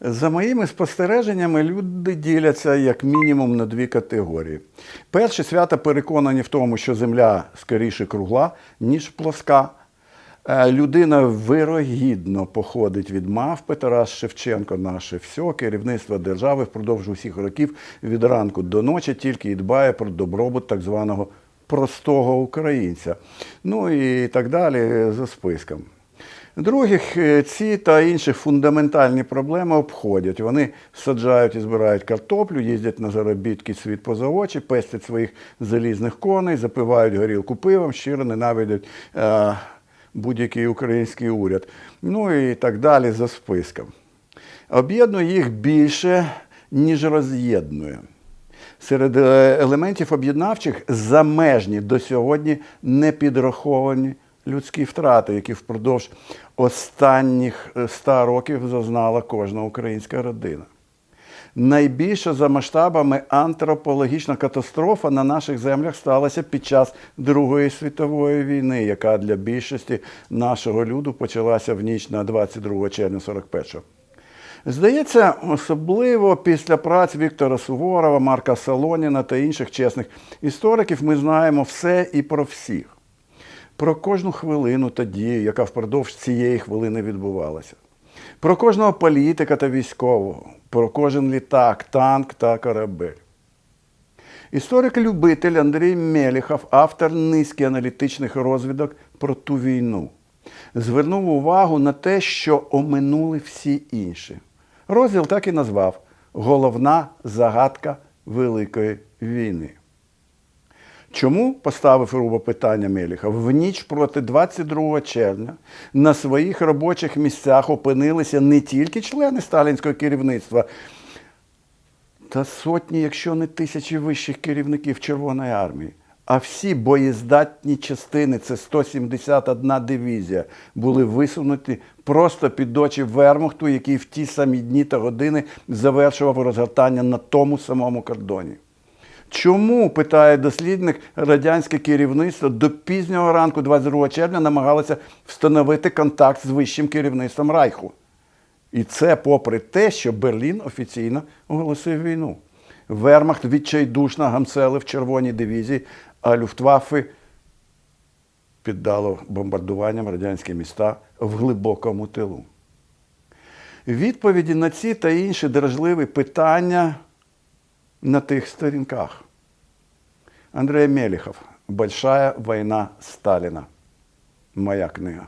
За моїми спостереженнями, люди діляться як мінімум на дві категорії. Перші свята переконані в тому, що земля скоріше кругла, ніж плоска. Е, Людина вирогідно походить від мавпи Тарас Шевченко, наше все, керівництво держави впродовж усіх років від ранку до ночі тільки і дбає про добробут так званого простого українця. Ну і так далі за списком. Других е, ці та інші фундаментальні проблеми обходять. Вони саджають і збирають картоплю, їздять на заробітки світ поза очі, пестять своїх залізних коней, запивають горілку пивом, щиро ненавидять е, будь-який український уряд. Ну і так далі за списком. Об'єднує їх більше, ніж роз'єднує. Серед е, елементів об'єднавчих замежні до сьогодні не підраховані людські втрати, які впродовж останніх е, ста років зазнала кожна українська родина. Найбільша за масштабами антропологічна катастрофа на наших землях сталася під час Другої світової війни, яка для більшості нашого люду почалася в ніч на 22 червня 41-го. Здається, особливо після праць Віктора Суворова, Марка Солоніна та інших чесних істориків ми знаємо все і про всіх. Про кожну хвилину та дію, яка впродовж цієї хвилини відбувалася. Про кожного політика та військового, про кожен літак, танк та корабель. Історик-любитель Андрій Меліхов, автор низки аналітичних розвідок про ту війну, звернув увагу на те, що оминули всі інші. Розділ так і назвав Головна загадка Великої війни. Чому поставив Руба питання Меліха? В ніч проти 22 червня на своїх робочих місцях опинилися не тільки члени сталінського керівництва, та сотні, якщо не тисячі вищих керівників Червоної армії. А всі боєздатні частини, це 171 дивізія, були висунуті просто під очі Вермахту, який в ті самі дні та години завершував розгортання на тому самому кордоні. Чому, питає дослідник, радянське керівництво до пізнього ранку 22 червня намагалося встановити контакт з вищим керівництвом Райху? І це попри те, що Берлін офіційно оголосив війну. Вермахт відчайдушно гамселив червоні дивізії, а Люфтваффе піддало бомбардуванням радянські міста в глибокому тилу. Відповіді на ці та інші дражливі питання на тих сторінках. Андрей Меліхов. Большая війна Сталіна. Моя книга.